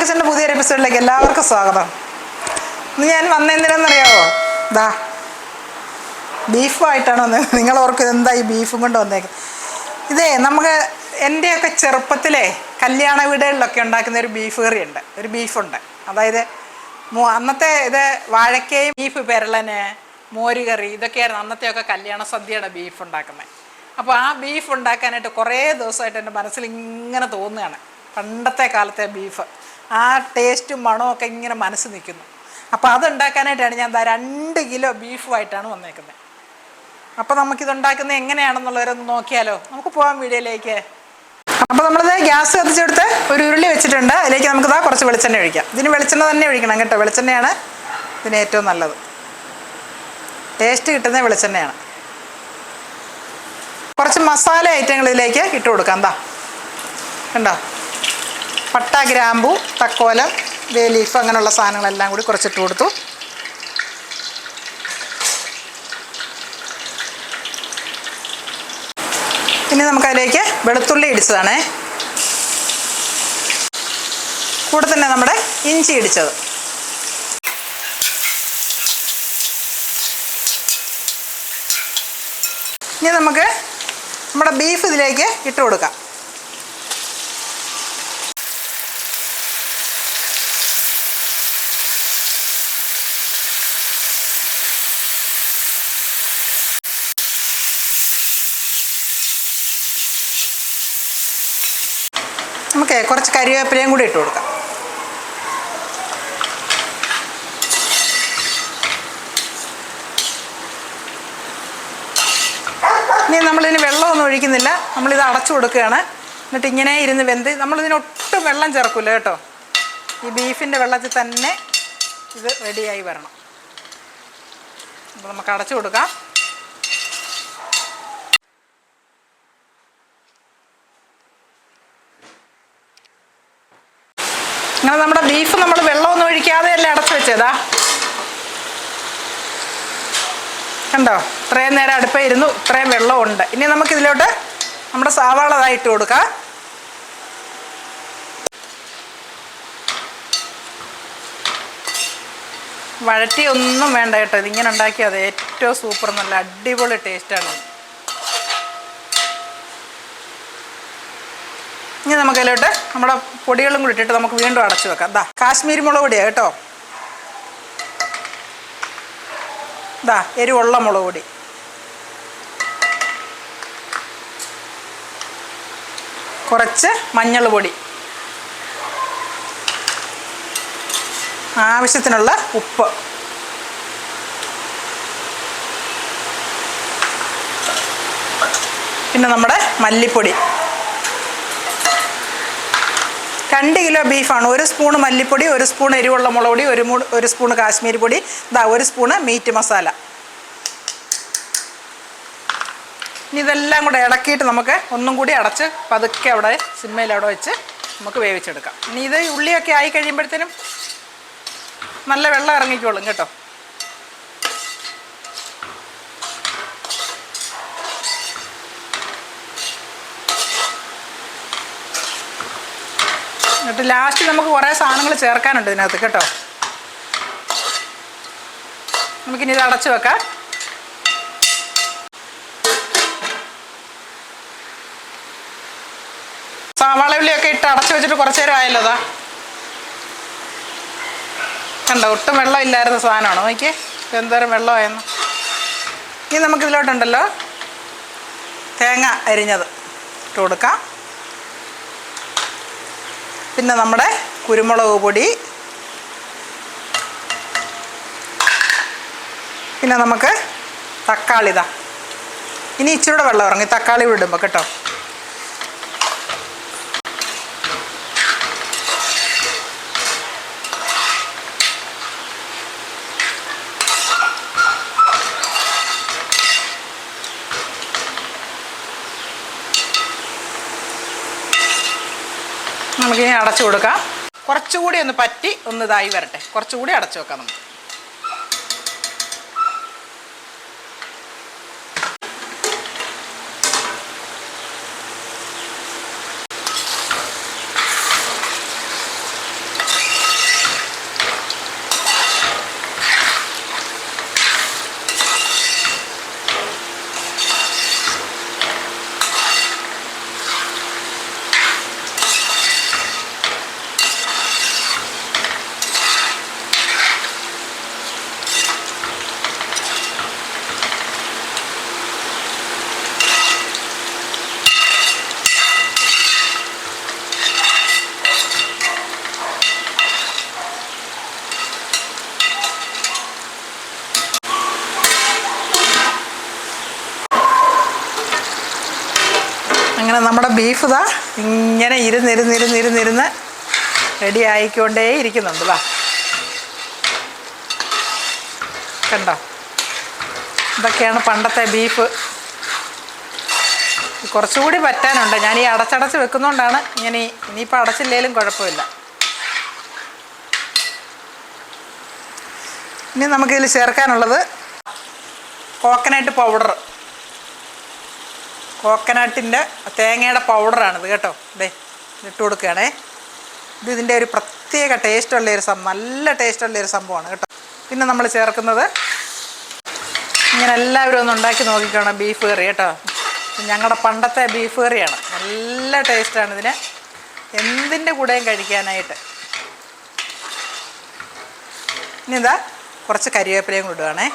കിച്ചന്റെ പുതിയൊരു എപ്പിസോഡിലേക്ക് എല്ലാവർക്കും സ്വാഗതം. ഇന്ന് ഞാൻ വന്നെന്തിനാണെന്നറിയാവോ? ദാ ബീഫുമായിട്ടാണ് വന്നത്. നിങ്ങൾ ഓർക്കും എന്താ ഈ ബീഫും കൊണ്ട് വന്നേക്കുന്നത്? ഇതേ നമുക്ക് എന്റെയൊക്കെ ചെറുപ്പത്തിലെ കല്യാണ വീടുകളിലൊക്കെ ഉണ്ടാക്കുന്ന ഒരു ബീഫ് കറി ഉണ്ട്. ഒരു ബീഫുണ്ട് അതായത് അന്നത്തെ ഇത് വാഴക്കയും ബീഫ് പെരളന് മോര് കറി ഇതൊക്കെയായിരുന്നു അന്നത്തെയൊക്കെ കല്യാണ സദ്യയുടെ ബീഫ് ഉണ്ടാക്കുന്നത് അപ്പോൾ ആ ബീഫ് ഉണ്ടാക്കാനായിട്ട് കുറേ ദിവസമായിട്ട് എന്റെ മനസ്സിൽ ഇങ്ങനെ തോന്നുകയാണ്. പണ്ടത്തെ കാലത്തെ ബീഫ് ആ ടേസ്റ്റും മണവും ഒക്കെ ഇങ്ങനെ മനസ്സ് നിൽക്കുന്നു. അപ്പോൾ അത് ഉണ്ടാക്കാനായിട്ടാണ് ഞാൻ രണ്ട് കിലോ ബീഫുമായിട്ടാണ് വന്നേക്കുന്നത് അപ്പോൾ നമുക്കിതുണ്ടാക്കുന്നത് എങ്ങനെയാണെന്നുള്ളവരൊന്ന് നോക്കിയാലോ? നമുക്ക് പോകാം വീഡിയോയിലേക്ക്. അപ്പോൾ നമ്മളിത് ഗ്യാസ് കത്തിച്ചെടുത്ത് ഒരു ഉരുളി വെച്ചിട്ടുണ്ട്. അതിലേക്ക് നമുക്ക് ഇതാ കുറച്ച് വെളിച്ചെണ്ണ ഒഴിക്കാം. ഇതിന് വെളിച്ചെണ്ണ തന്നെ ഒഴിക്കണം കേട്ടോ. വെളിച്ചെണ്ണയാണ് ഇതിന് ഏറ്റവും നല്ലത്. ടേസ്റ്റ് കിട്ടുന്ന വെളിച്ചെണ്ണയാണ്. കുറച്ച് മസാല ഐറ്റങ്ങൾ ഇതിലേക്ക് ഇട്ട് കൊടുക്കാം. എന്താ കണ്ടോ? പട്ട ഗ്രാമ്പു തക്കോലം ബേ ലീഫ് അങ്ങനെയുള്ള സാധനങ്ങളെല്ലാം കൂടി കുറച്ചിട്ട് കൊടുത്തു. ഇനി നമുക്കതിലേക്ക് വെളുത്തുള്ളി ഇടിച്ചതാണേ. കൂടെ തന്നെ നമ്മുടെ ഇഞ്ചി ഇടിച്ചത്. ഇനി നമുക്ക് നമ്മുടെ ബീഫ് ഇതിലേക്ക് ഇട്ട് കൊടുക്കാം. നമുക്ക് കുറച്ച് കരിവേപ്പിലയും കൂടി ഇട്ട് കൊടുക്കാം. ഇനി നമ്മളിതിന് വെള്ളമൊന്നും ഒഴിക്കുന്നില്ല. നമ്മളിത് അടച്ചു കൊടുക്കുകയാണ്. എന്നിട്ട് ഇങ്ങനെ ഇരുന്ന് വെന്ത് നമ്മളിതിന് ഒട്ടും വെള്ളം ചേർക്കില്ല കേട്ടോ. ഈ ബീഫിന്റെ വെള്ളത്തിൽ തന്നെ ഇത് റെഡിയായി വരണം. അപ്പോൾ നമുക്ക് അടച്ചു കൊടുക്കാം. അങ്ങനെ നമ്മുടെ ബീഫ് നമ്മൾ വെള്ളമൊന്നും ഒഴിക്കാതെ അല്ലേ അടച്ചു വെച്ചതാ? കണ്ടോ? ഇത്രയും നേരം അടുപ്പേ ഇരുന്നു ഇത്രയും വെള്ളമുണ്ട്. ഇനി നമുക്കിതിലോട്ട് നമ്മുടെ സവാള കൊടുക്കാം. വഴറ്റി ഒന്നും വേണ്ട കേട്ടോ ഇതിങ്ങനെ ഉണ്ടാക്കിയത് ഏറ്റവും സൂപ്പർ നല്ല അടിപൊളി ടേസ്റ്റാണ് ഇനി നമുക്കതിലോട്ട് നമ്മുടെ പൊടികളും കൂടി ഇട്ടിട്ട് നമുക്ക് വീണ്ടും അടച്ചു വെക്കാം. ദാ കാശ്മീരി മുളക് പൊടിയാണ് കേട്ടോ. ദാ എരിവുള്ള മുളക് പൊടി. കുറച്ച് മഞ്ഞൾ പൊടി. ആവശ്യത്തിനുള്ള ഉപ്പ്. പിന്നെ നമ്മുടെ മല്ലിപ്പൊടി. രണ്ട് കിലോ ബീഫാണ്. ഒരു സ്പൂൺ മല്ലിപ്പൊടി ഒരു സ്പൂൺ എരിവുള്ള മുളക് പൊടി ഒരു ഒരു സ്പൂണ് കാശ്മീരി പൊടി. ഇതാ ഒരു സ്പൂണ് മീറ്റ് മസാല. ഇനി ഇതെല്ലാം കൂടെ ഇളക്കിയിട്ട് നമുക്ക് ഒന്നും കൂടി അടച്ച് പതുക്കെ അവിടെ സിമ്മയിൽ അവിടെ വെച്ച് നമുക്ക് വേവിച്ചെടുക്കാം. ഇനി ഇത് ഉള്ളിയൊക്കെ ആയി കഴിയുമ്പോഴത്തേനും നല്ല വെള്ളം ഇറങ്ങിക്കോളും കേട്ടോ. എന്നിട്ട് ലാസ്റ്റ് നമുക്ക് കുറേ സാധനങ്ങൾ ചേർക്കാനുണ്ട് ഇതിനകത്ത് കേട്ടോ. നമുക്കിനി ഇത് അടച്ചു വെക്കാം. സവാള ഉള്ളിയൊക്കെ ഇട്ട് അടച്ചു വെച്ചിട്ട് കുറച്ചു നേരം ആയല്ലോ അതാ. കണ്ടോ ഒട്ടും വെള്ളം ഇല്ലായിരുന്ന സാധനമാണ്? നോക്കിയേ എന്തോരം വെള്ളമായിരുന്നു ഇനി നമുക്കിതിലോട്ടുണ്ടല്ലോ തേങ്ങ അരിഞ്ഞത് ഇട്ട് കൊടുക്കാം. പിന്നെ നമ്മുടെ കുരുമുളക് പൊടി. പിന്നെ നമുക്ക് തക്കാളി ഇതാ. ഇനി ഇച്ചിരൂടെ വെള്ളം ഇറങ്ങി. തക്കാളി വിടുമ്പോൾ കേട്ടോ. നമുക്കിനി അടച്ചു കൊടുക്കാം. കുറച്ചുകൂടി ഒന്ന് പറ്റി ഒന്ന് ഇതായി വരട്ടെ. കുറച്ചുകൂടി അടച്ചു വെക്കാം നമുക്ക്. അങ്ങനെ നമ്മുടെ ബീഫ് ഇതാ ഇങ്ങനെ ഇരുന്നിരുന്നിരുന്നിരുന്നിരുന്ന് റെഡി ആയിക്കൊണ്ടേ ഇരിക്കുന്നുണ്ട് വാ കണ്ടോ? ഇതൊക്കെയാണ് പണ്ടത്തെ ബീഫ്. കുറച്ചുകൂടി പറ്റാനുണ്ട്. ഞാൻ ഈ അടച്ചടച്ച് വെക്കുന്നതുകൊണ്ടാണ് ഇങ്ങനെ ഇനിയിപ്പോൾ അടച്ചില്ലേലും കുഴപ്പമില്ല. ഇനി നമുക്കിതിൽ ചേർക്കാനുള്ളത് കോക്കനട്ട് പൗഡർ. കോക്കനട്ടിന്റെ തേങ്ങയുടെ പൗഡറാണിത് കേട്ടോ. ദേ ഇട്ട് കൊടുക്കുകയാണേ. ഇത് ഇതിന്റെ ഒരു പ്രത്യേക ടേസ്റ്റുള്ള ഒരു സംഭവം നല്ല ടേസ്റ്റുള്ള ഒരു സംഭവമാണ് കേട്ടോ. പിന്നെ നമ്മൾ ചേർക്കുന്നത് ഇങ്ങനെ എല്ലാവരും ഒന്ന് ഉണ്ടാക്കി നോക്കിക്കണം ബീഫ് കറി കേട്ടോ. ഞങ്ങളുടെ പണ്ടത്തെ ബീഫ് കറിയാണ് നല്ല ടേസ്റ്റാണ് ഇതിന്. എന്തിന്റെ കൂടെയും കഴിക്കാനായിട്ട്. ഇനി എന്താ കുറച്ച് കരിവേപ്പിലയും കൂടുവാണേ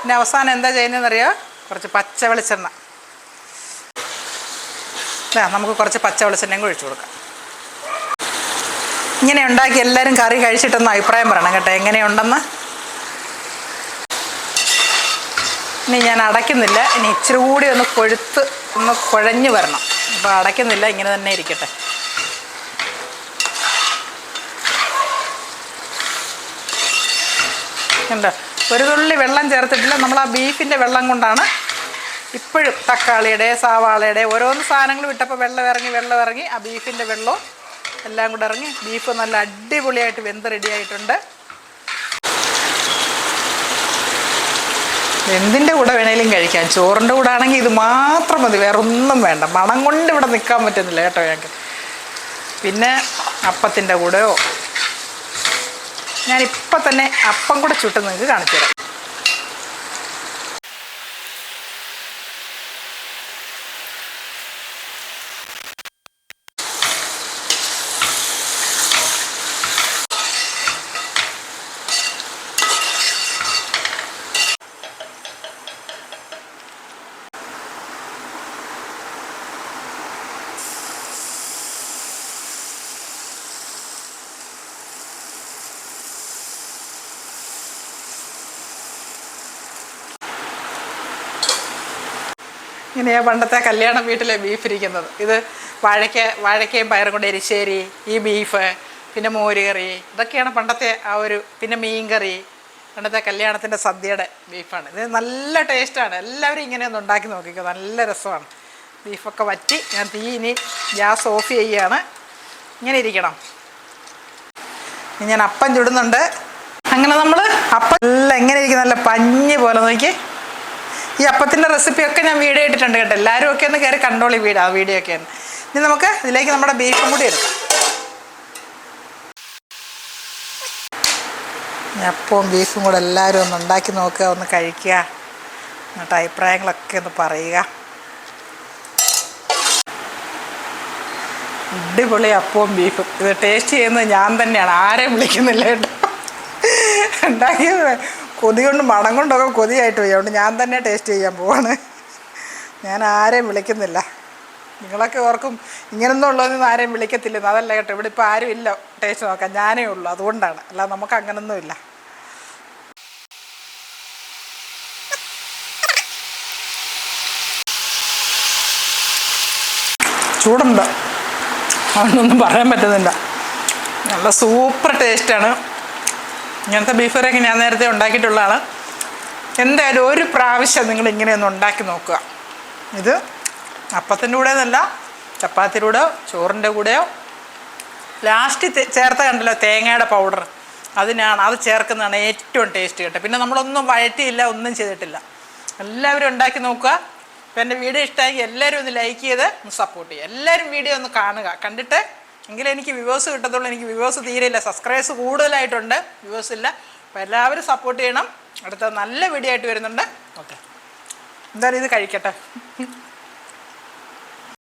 പിന്നെ അവസാനം എന്താ ചെയ്യുന്നതെന്നറിയോ? കുറച്ച് പച്ച വെളിച്ചെണ്ണ. നമുക്ക് കുറച്ച് പച്ച വെളിച്ചെണ്ണയും ഒഴിച്ചു കൊടുക്കാം. ഇങ്ങനെ ഉണ്ടാക്കി എല്ലാവരും കറി കഴിച്ചിട്ടൊന്ന് അഭിപ്രായം പറയണം കേട്ടോ എങ്ങനെയുണ്ടെന്ന്. ഇനി ഞാൻ അടയ്ക്കുന്നില്ല ഇനി ഇച്ചിരി കൂടി ഒന്ന് കൊഴുത്ത് ഒന്ന് കുഴഞ്ഞു വരണം. അപ്പോൾ അടയ്ക്കുന്നില്ല ഇങ്ങനെ തന്നെ ഇരിക്കട്ടെ. ഉണ്ട് ഒരു തുള്ളി വെള്ളം ചേർത്തിട്ടില്ല. നമ്മൾ ആ ബീഫിന്റെ വെള്ളം കൊണ്ടാണ് ഇപ്പോഴും തക്കാളിയുടെ സവാളയുടെ ഓരോന്ന് സാധനങ്ങൾ വിട്ടപ്പോൾ വെള്ളം ഇറങ്ങി വെള്ളം ഇറങ്ങി ആ ബീഫിന്റെ വെള്ളവും എല്ലാം കൂടെ ഇറങ്ങി ബീഫ് നല്ല അടിപൊളിയായിട്ട് വെന്ത് റെഡിയായിട്ടുണ്ട് എന്തിന്റെ കൂടെ വേണേലും കഴിക്കാം. ചോറിന്റെ കൂടെ ആണെങ്കിൽ ഇത് മാത്രം മതി. വേറെ ഒന്നും വേണ്ട. മണം കൊണ്ട് ഇവിടെ നിൽക്കാൻ പറ്റുന്നില്ല കേട്ടോ ഞങ്ങൾക്ക് പിന്നെ അപ്പത്തിന്റെ കൂടെയോ? ഇപ്പം തന്നെ അപ്പം കൂടെ ചുട്ട് നിങ്ങൾക്ക് കാണിച്ചു തരാം ഇങ്ങനെയാ പണ്ടത്തെ കല്യാണം വീട്ടിലെ ബീഫ് ഇരിക്കുന്നത്. ഇത് വാഴയ്ക്ക വാഴയ്ക്കയും പയറും കൊണ്ട് എരിശ്ശേരി ഈ ബീഫ് പിന്നെ മോര് കറി ഇതൊക്കെയാണ് പണ്ടത്തെ ആ ഒരു പിന്നെ മീൻ കറി പണ്ടത്തെ കല്യാണത്തിന്റെ സദ്യയുടെ ബീഫാണ് ഇത് നല്ല ടേസ്റ്റാണ് എല്ലാവരും ഇങ്ങനെ ഒന്ന് ഉണ്ടാക്കി നോക്കിക്കോ. നല്ല രസമാണ്. ബീഫൊക്കെ വറ്റി ഞാൻ തീ ഇനി ഗ്യാസ് ഓഫ് ചെയ്യുകയാണ് ഇങ്ങനെ ഇരിക്കണം. ഞാൻ അപ്പം ചുടുന്നുണ്ട്. അങ്ങനെ നമ്മൾ അപ്പം എല്ലാം എങ്ങനെ ഇരിക്കും നല്ല പഞ്ഞ് പോലെ നോക്കി ഈ അപ്പത്തിന്റെ റെസിപ്പിയൊക്കെ ഞാൻ വീഡിയോ ഇട്ടിട്ടുണ്ട് കേട്ടോ. എല്ലാവരും ഒക്കെ ഒന്ന് കയറി കണ്ടോളി വീട് ആ വീഡിയോ ഒക്കെ ഒന്ന്. ഇനി നമുക്ക് ഇതിലേക്ക് നമ്മുടെ ബീഫും കൂടി എടുക്കാം. അപ്പവും ബീഫും കൂടെ എല്ലാവരും ഒന്ന് ഉണ്ടാക്കി നോക്കുക ഒന്ന് കഴിക്കുക. എന്നിട്ട് അഭിപ്രായങ്ങളൊക്കെ ഒന്ന് പറയുക. അടിപൊളി അപ്പവും ബീഫും ഇത് ടേസ്റ്റ് ചെയ്യുന്നത് ഞാൻ തന്നെയാണ്. ആരെയും വിളിക്കുന്നില്ല കേട്ടോ. ഉണ്ടാക്കിയത് കൊതി കൊണ്ട് മണം കൊണ്ടൊക്കെ കൊതിയായിട്ട് പോയി അതുകൊണ്ട് ഞാൻ തന്നെ ടേസ്റ്റ് ചെയ്യാൻ പോവാണ്. ഞാൻ ആരെയും വിളിക്കുന്നില്ല. നിങ്ങളൊക്കെ ഓർക്കും ഇങ്ങനൊന്നും ഉള്ളതൊന്നും ആരെയും വിളിക്കത്തില്ലെന്ന് അതല്ല കേട്ടോ. ഇവിടെ ഇപ്പോൾ ആരും ഇല്ല. ടേസ്റ്റ് നോക്കാം ഞാനേ ഉള്ളൂ. അതുകൊണ്ടാണ്. അല്ല നമുക്ക് അങ്ങനൊന്നുമില്ല ചൂടുണ്ട്. അതൊന്നും പറയാൻ പറ്റുന്നില്ല. നല്ല സൂപ്പർ ടേസ്റ്റാണ് ഇങ്ങനത്തെ ബീഫ് കറിയൊക്കെ ഞാൻ നേരത്തെ ഉണ്ടാക്കിയിട്ടുള്ളതാണ് എന്തായാലും ഒരു പ്രാവശ്യം നിങ്ങൾ ഇങ്ങനെയൊന്ന് ഉണ്ടാക്കി നോക്കുക. ഇത് അപ്പത്തിന്റെ കൂടെ എന്നല്ല ചപ്പാത്തിയുടെ കൂടെയോ ചോറിന്റെ കൂടെയോ. ലാസ്റ്റ് ചേർത്ത കണ്ടല്ലോ തേങ്ങയുടെ പൗഡർ അതിനാണ് അത് ചേർക്കുന്നതാണ് ഏറ്റവും ടേസ്റ്റ് കേട്ടോ പിന്നെ നമ്മളൊന്നും വഴറ്റിയില്ല ഒന്നും ചെയ്തിട്ടില്ല. എല്ലാവരും ഉണ്ടാക്കി നോക്കുക. ഇപ്പം എന്റെ വീഡിയോ ഇഷ്ടമായി എല്ലാവരും ഒന്ന് ലൈക്ക് ചെയ്ത് ഒന്ന് സപ്പോർട്ട് ചെയ്യുക. എല്ലാവരും വീഡിയോ ഒന്ന് കാണുക. കണ്ടിട്ട് എങ്കിലേ എനിക്ക് വ്യൂവേഴ്സ് കിട്ടത്തുള്ളൂ. എനിക്ക് വ്യൂവേഴ്സ് തീരെയില്ല സബ്സ്ക്രൈബേഴ്സ് കൂടുതലായിട്ടുണ്ട്. വ്യൂവേഴ്സ് ഇല്ല. അപ്പോൾ എല്ലാവരും സപ്പോർട്ട് ചെയ്യണം. അടുത്ത നല്ല വീഡിയോ ആയിട്ട് വരുന്നുണ്ട്. ഓക്കെ എന്തായാലും ഇത് കഴിക്കട്ടെ.